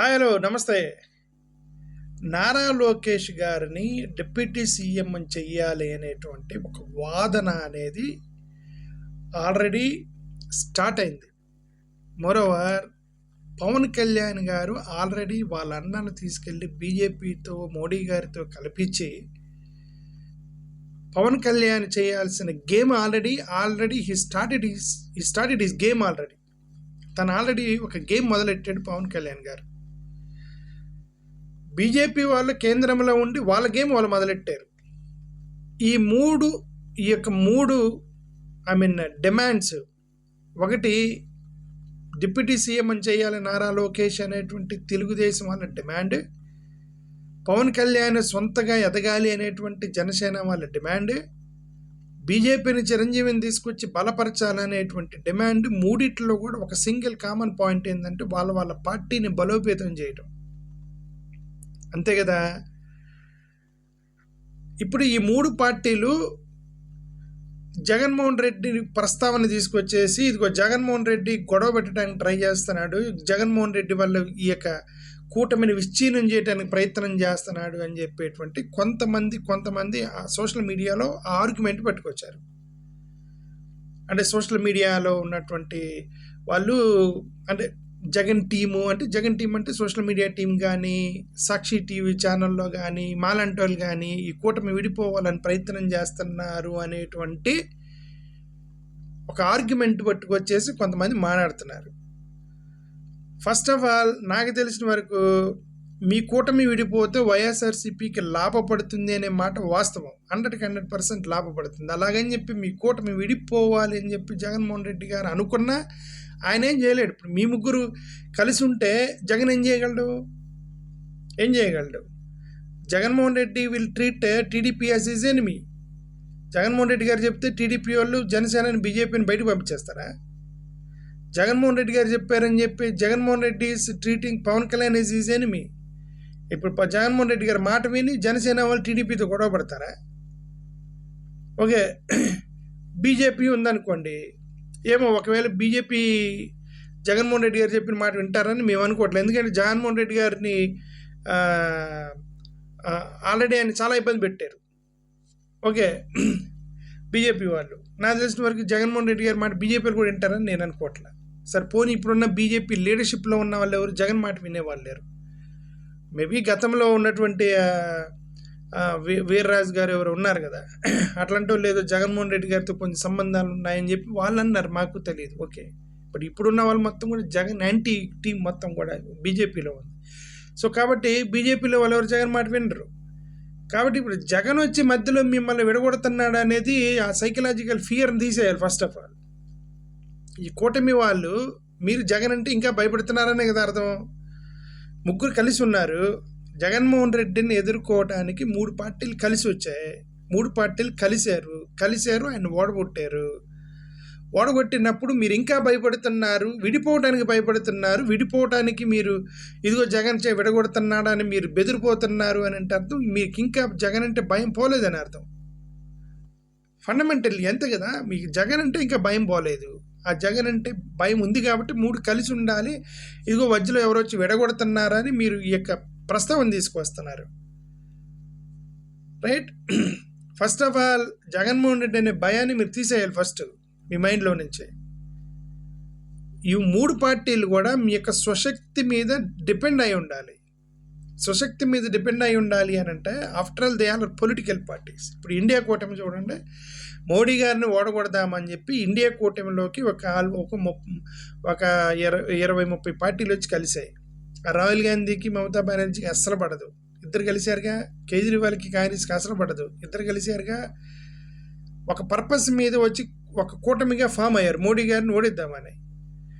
Hi hello నమస్తే. నారా లోకేష్ గారిని deputy CM చెయ్యాలి అనేటువంటి ఒక వాదన అనేది ఆల్రెడీ స్టార్ట్ అయింది. మరోవర్ పవన్ కళ్యాణ్ గారు ఆల్రెడీ వాళ్ళ అన్నను తీసుకెళ్ళి బీజేపీతో మోడీ గారితో కల్పించి పవన్ కళ్యాణ్ చేయాల్సిన game already already he started he started his game already. తను ఆల్రెడీ ఒక గేమ్ మొదలెట్టాడు పవన్ కళ్యాణ్ గారు. బీజేపీ వాళ్ళు కేంద్రంలో ఉండి వాళ్ళ గేమ్ వాళ్ళు మొదలెట్టారు. ఈ మూడు ఈ యొక్క మూడు ఐ మీన్ డిమాండ్స్ ఒకటి డిప్యూటీ సీఎం అని చేయాలి నారా లోకేష్ అనేటువంటి తెలుగుదేశం వాళ్ళ డిమాండ్ పవన్ కళ్యాణ్ సొంతగా ఎదగాలి అనేటువంటి జనసేన వాళ్ళ డిమాండ్ బీజేపీని చిరంజీవిని తీసుకొచ్చి బలపరచాలనేటువంటి డిమాండ్ మూడిట్లో కూడా ఒక సింగిల్ కామన్ పాయింట్ ఏంటంటే వాళ్ళ వాళ్ళ పార్టీని బలోపేతం చేయడం అంతే కదా? ఇప్పుడు ఈ మూడు పార్టీలు జగన్మోహన్ రెడ్డి ప్రస్తావన తీసుకొచ్చేసి ఇదిగో జగన్మోహన్ రెడ్డి గొడవ పెట్టడానికి ట్రై చేస్తున్నాడు జగన్మోహన్ రెడ్డి వల్ల ఈ యొక్క కూటమిని విచ్ఛీర్ణం చేయడానికి ప్రయత్నం చేస్తున్నాడు అని చెప్పేటువంటి కొంతమంది కొంతమంది ఆ సోషల్ మీడియాలో ఆ ఆర్గ్యుమెంట్ పెట్టుకొచ్చారు. అంటే సోషల్ మీడియాలో ఉన్నటువంటి వాళ్ళు అంటే జగన్ టీము అంటే జగన్ టీం అంటే సోషల్ మీడియా టీం కానీ సాక్షి టీవీ ఛానల్లో కానీ మాలాంటి కానీ ఈ కూటమి విడిపోవాలని ప్రయత్నం చేస్తున్నారు అనేటువంటి ఒక ఆర్గ్యుమెంట్ పట్టుకొచ్చేసి కొంతమంది మాట్లాడుతున్నారు. ఫస్ట్ ఆఫ్ ఆల్ నాకు తెలిసిన వరకు మీ కూటమి విడిపోతే వైఎస్ఆర్సీపీకి లాభపడుతుంది అనే మాట వాస్తవం. హండ్రెడ్కి హండ్రెడ్ పర్సెంట్ లాభపడుతుంది. అలాగని చెప్పి మీ కూటమి విడిపోవాలి అని చెప్పి జగన్మోహన్ రెడ్డి గారు అనుకున్నా ఆయన ఏం చేయలేడు. ఇప్పుడు మీ ముగ్గురు కలిసి ఉంటే జగన్ ఏం చేయగలడు? ఏం చేయగలడు? Jaganmohan Reddy will treat TDP as is enemy Jaganmohan Reddy garu చెప్తే టీడీపీ వాళ్ళు జనసేనని బీజేపీని బయటకు పంపించేస్తారా? జగన్మోహన్ రెడ్డి గారు చెప్పారని చెప్పి Jaganmohan Reddy is treating Pawan Kalyan is is enemy ఇప్పుడు జగన్మోహన్ రెడ్డి గారి మాట విని జనసేన వాళ్ళు టీడీపీతో గొడవ పడతారా? ఓకే. బీజేపీ ఉందనుకోండి. ఏమో ఒకవేళ బీజేపీ జగన్మోహన్ రెడ్డి గారు చెప్పిన మాట వింటారని మేము అనుకోవట్లేదు. ఎందుకంటే జగన్మోహన్ రెడ్డి గారిని ఆల్రెడీ ఆయన చాలా ఇబ్బంది పెట్టారు. ఓకే బీజేపీ వాళ్ళు. నాకు తెలిసిన వరకు జగన్మోహన్ రెడ్డి గారి మాట బీజేపీలు కూడా వింటారని నేను అనుకోవట్లే. సరే పోనీ ఇప్పుడున్న బీజేపీ లీడర్షిప్లో ఉన్న వాళ్ళు ఎవరు? జగన్ మాట వినేవాళ్ళు లేరు. మేబీ గతంలో ఉన్నటువంటి వీర్రాజు గారు ఎవరు ఉన్నారు కదా. అట్లాంటి లేదో జగన్మోహన్ రెడ్డి గారితో కొంచెం సంబంధాలు ఉన్నాయని చెప్పి వాళ్ళు అన్నారు మాకు తెలియదు ఓకే. బట్ ఇప్పుడున్న వాళ్ళు మొత్తం కూడా జగన్ యాంటీ టీం మొత్తం కూడా బీజేపీలో ఉంది. సో కాబట్టి బీజేపీలో వాళ్ళు ఎవరు జగన్ మాట వినరు. కాబట్టి ఇప్పుడు జగన్ వచ్చి మధ్యలో మిమ్మల్ని విడగొడుతున్నాడు అనేది ఆ సైకలాజికల్ ఫియర్ని తీసేయాలి ఫస్ట్ ఆఫ్ ఆల్ ఈ కూటమి వాళ్ళు మీరు జగన్ అంటే ఇంకా భయపడుతున్నారనే కదా అర్థం. ముగ్గురు కలిసి ఉన్నారు. జగన్మోహన్ రెడ్డిని ఎదుర్కోవడానికి మూడు పార్టీలు కలిసి వచ్చాయి. మూడు పార్టీలు కలిశారు. కలిశారు ఆయన ఓడగొట్టారు. ఓడగొట్టినప్పుడు మీరు ఇంకా భయపడుతున్నారు విడిపోవడానికి భయపడుతున్నారు విడిపోవడానికి మీరు ఇదిగో జగన్ చే విడగొడుతున్నాడని మీరు బెదిరిపోతున్నారు అని అంటే అర్థం మీకు ఇంకా జగన్ అంటే భయం పోలేదని అర్థం. ఫండమెంటల్లీ ఎంత కదా మీకు జగన్ అంటే ఇంకా భయం పోలేదు. ఆ జగన్ అంటే భయం ఉంది కాబట్టి మూడు కలిసి ఉండాలి. ఇదిగో మధ్యలో ఎవరో వచ్చి విడగొడుతున్నారని మీరు ఈ యొక్క ప్రస్తావన తీసుకువస్తున్నారు right? First of all Jaganmohan Reddy అనే భయాన్ని మీరు తీసేయాలి ఫస్ట్ మీ మైండ్లో నుంచి. ఈ మూడు పార్టీలు కూడా మీ యొక్క స్వశక్తి మీద డిపెండ్ అయి ఉండాలి. స్వశక్తి మీద డిపెండ్ అయి ఉండాలి అని అంటే after all they are political parties. ఇప్పుడు ఇండియా కూటమి చూడండి మోడీ గారిని ఓడగొడదామని చెప్పి ఇండియా కూటమిలోకి ఒక ఒక ముప్- ఒక ఇరవై ఇరవై ముప్పై పార్టీలు వచ్చి కలిసాయి. రాహుల్ గాంధీకి మమతా బెనర్జీకి అస్సలు పడదు. ఇద్దరు కలిశారుగా కేజ్రీవాల్కి కాంగ్రెస్కి అసలు పడదు. ఇద్దరు కలిశారుగా ఒక పర్పస్ మీద వచ్చి ఒక కూటమిగా ఫామ్ అయ్యారు. మోడీ గారిని ఓడిద్దామని.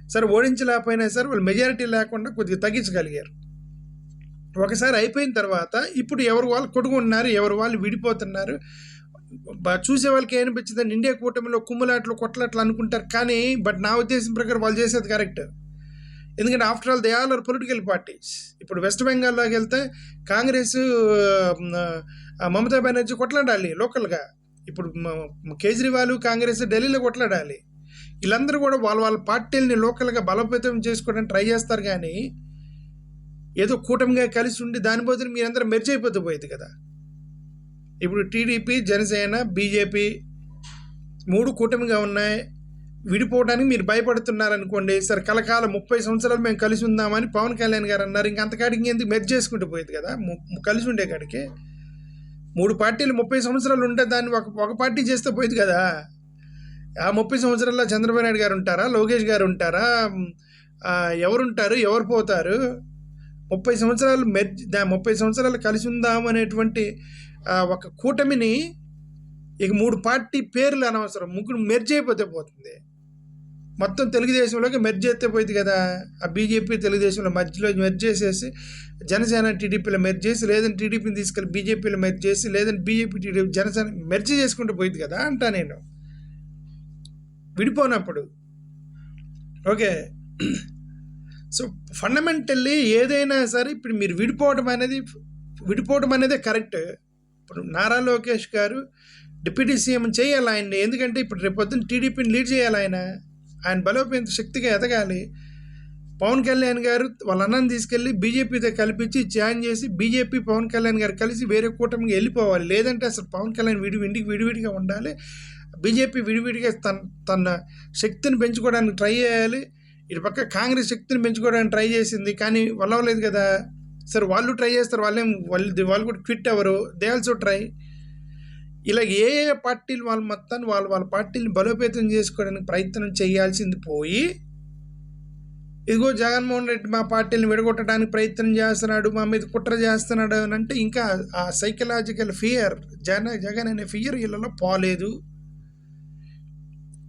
సరే ఓడించలేకపోయినా సరే వాళ్ళు మెజారిటీ లేకుండా కొద్దిగా తగ్గించగలిగారు. ఒకసారి అయిపోయిన తర్వాత ఇప్పుడు ఎవరు వాళ్ళు కొడుకుంటున్నారు ఎవరు వాళ్ళు విడిపోతున్నారు చూసే వాళ్ళకి ఏమనిపించింది? ఇండియా కూటమిలో కుమ్ములాట్లు కొట్లాట్లు అనుకుంటారు కానీ బట్ నా ఉద్దేశం ప్రకారం వాళ్ళు చేసేది కరెక్ట్. ఎందుకంటే after all they all are political parties. ఇప్పుడు వెస్ట్ బెంగాల్లోకి వెళ్తే కాంగ్రెస్ మమతా బెనర్జీ కొట్లాడాలి లోకల్గా. ఇప్పుడు కేజ్రీవాల్ కాంగ్రెస్ ఢిల్లీలో కొట్లాడాలి. వీళ్ళందరూ కూడా వాళ్ళ వాళ్ళ పార్టీలని లోకల్గా బలోపేతం చేసుకోవడానికి ట్రై చేస్తారు కానీ ఏదో కూటమిగా కలిసి ఉండి దాని బదులు మీరందరూ మెర్జ్ అయిపోతే పోయేది కదా. ఇప్పుడు టీడీపీ జనసేన బీజేపీ మూడు కూటమిగా ఉన్నాయి. విడిపోవడానికి మీరు భయపడుతున్నారనుకోండి సరే కలకాల ముప్పై సంవత్సరాలు మేము కలిసి ఉందామని పవన్ కళ్యాణ్ గారు అన్నారు. ఇంకా అంతకాడికి ఎందుకు మెర్జ్ చేసుకుంటూ పోయేది కదా. కలిసి ఉండే కాడికి. మూడు పార్టీలు ముప్పై సంవత్సరాలు ఉంటే దాన్ని ఒక ఒక పార్టీ చేస్తే పోయేది కదా. ఆ ముప్పై సంవత్సరాల్లో చంద్రబాబు నాయుడు గారు ఉంటారా? లోకేష్ గారు ఉంటారా? ఎవరుంటారు? ఎవరు పోతారు? ముప్పై సంవత్సరాలు మెర్జ్ దా ముప్పై సంవత్సరాలు కలిసి ఉందాం అనేటువంటి ఒక కూటమిని ఇక మూడు పార్టీ పేర్లు అనవసరం. ముగ్గురు మెర్జ్ అయిపోతే పోతుంది. మొత్తం తెలుగుదేశంలోకి మెర్జ్ చేస్తే పోయింది కదా. ఆ బీజేపీ తెలుగుదేశంలో మధ్యలో మెర్జ్ చేసేసి జనసేన టీడీపీలో మెర్జ్ చేసి లేదంటే టీడీపీని తీసుకెళ్ళి బీజేపీలో మెర్జ్ చేసి లేదంటే బీజేపీ టీడీపీ జనసేన మెర్జ్ చేసుకుంటూ పోయింది కదా అంటా నేను. విడిపోనప్పుడు. ఓకే. సో ఫండమెంటల్లీ ఏదైనా సరే ఇప్పుడు మీరు విడిపోవడం అనేది విడిపోవడం అనేది కరెక్ట్ ఇప్పుడు నారా లోకేష్ గారు డిప్యూటీ సీఎం చేయాలి ఆయన్ని. ఎందుకంటే ఇప్పుడు రేపొద్దున టీడీపీని లీడ్ చేయాలి ఆయన. ఆయన బలోపేత శక్తిగా ఎదగాలి. పవన్ కళ్యాణ్ గారు వాళ్ళ అన్నని తీసుకెళ్ళి బీజేపీతో కల్పించి జాయిన్ చేసి బీజేపీ పవన్ కళ్యాణ్ గారు కలిసి వేరే కూటమికి వెళ్ళిపోవాలి. లేదంటే అసలు పవన్ కళ్యాణ్ విడి ఇంటికి విడివిడిగా ఉండాలి. బీజేపీ విడివిడిగా తన తన శక్తిని పెంచుకోవడానికి ట్రై చేయాలి. ఇటు పక్క కాంగ్రెస్ శక్తిని పెంచుకోవడానికి ట్రై చేసింది. కానీ వల్లవలేదు కదా. సరే వాళ్ళు ట్రై చేస్తారు. వాళ్ళేం వాళ్ళు వాళ్ళు కూడా క్విట్ అవ్వరు దే ఆల్సో ట్రై. ఇలా ఏ ఏ పార్టీలు వాళ్ళ మొత్తాన్ని వాళ్ళ వాళ్ళ పార్టీని బలోపేతం చేసుకోవడానికి ప్రయత్నం చేయాల్సింది పోయి ఇదిగో జగన్మోహన్ రెడ్డి మా పార్టీని విడగొట్టడానికి ప్రయత్నం చేస్తున్నాడు మా మీద కుట్ర చేస్తున్నాడు అని అంటే ఇంకా ఆ సైకలాజికల్ ఫియర్ జగన్ జగన్ అనే ఫియర్ వీళ్ళలో పోలేదు.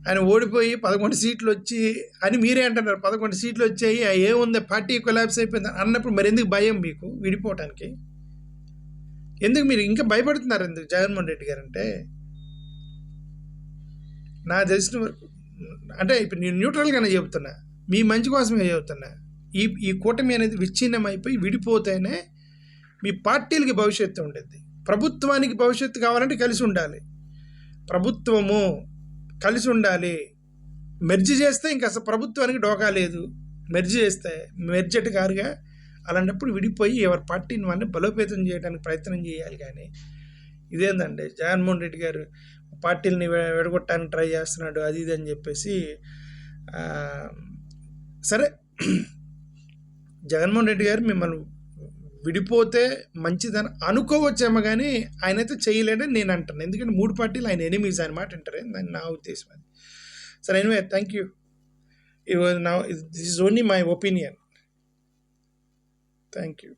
ఆయన ఓడిపోయి పదకొండు సీట్లు వచ్చి అని మీరే అంటున్నారు పదకొండు సీట్లు వచ్చాయి ఏముంది పార్టీ కొలాబ్స్ అయిపోయింది అన్నప్పుడు మరి ఎందుకు భయం మీకు విడిపోవటానికి? ఎందుకు మీరు ఇంకా భయపడుతున్నారు ఎందుకు? జగన్మోహన్ రెడ్డి గారు అంటే నా తెలిసిన వరకు అంటే ఇప్పుడు నేను న్యూట్రల్గానే చెబుతున్నా. మీ మంచి కోసమే చెబుతున్నా. ఈ ఈ కూటమి అనేది విచ్ఛిన్నం అయిపోయి విడిపోతేనే మీ పార్టీలకి భవిష్యత్తు ఉండేది. ప్రభుత్వానికి భవిష్యత్తు కావాలంటే కలిసి ఉండాలి. ప్రభుత్వము కలిసి ఉండాలి. మెర్జ్ చేస్తే ఇంకా అసలు ప్రభుత్వానికి డోకా లేదు. మెర్జ్ చేస్తే మెర్జెట్ కారుగా అలాంటప్పుడు విడిపోయి ఎవరి పార్టీని వాళ్ళని బలోపేతం చేయడానికి ప్రయత్నం చేయాలి కానీ ఇదేందండి జగన్మోహన్ రెడ్డి గారు పార్టీలని విడగొట్టడానికి ట్రై చేస్తున్నాడు అది ఇది అని చెప్పేసి సరే జగన్మోహన్ రెడ్డి గారు మిమ్మల్ని విడిపోతే మంచిదని అనుకోవచ్చేమో కానీ ఆయన అయితే చేయలేడని నేను అంటాను ఎందుకంటే మూడు పార్టీలు ఆయన ఎనిమిస్ అనమాట అంటారు. దాని నా ఉద్దేశం అది. సరే ఎనివే థ్యాంక్ యూ ఇది నా this is only my opinion thank you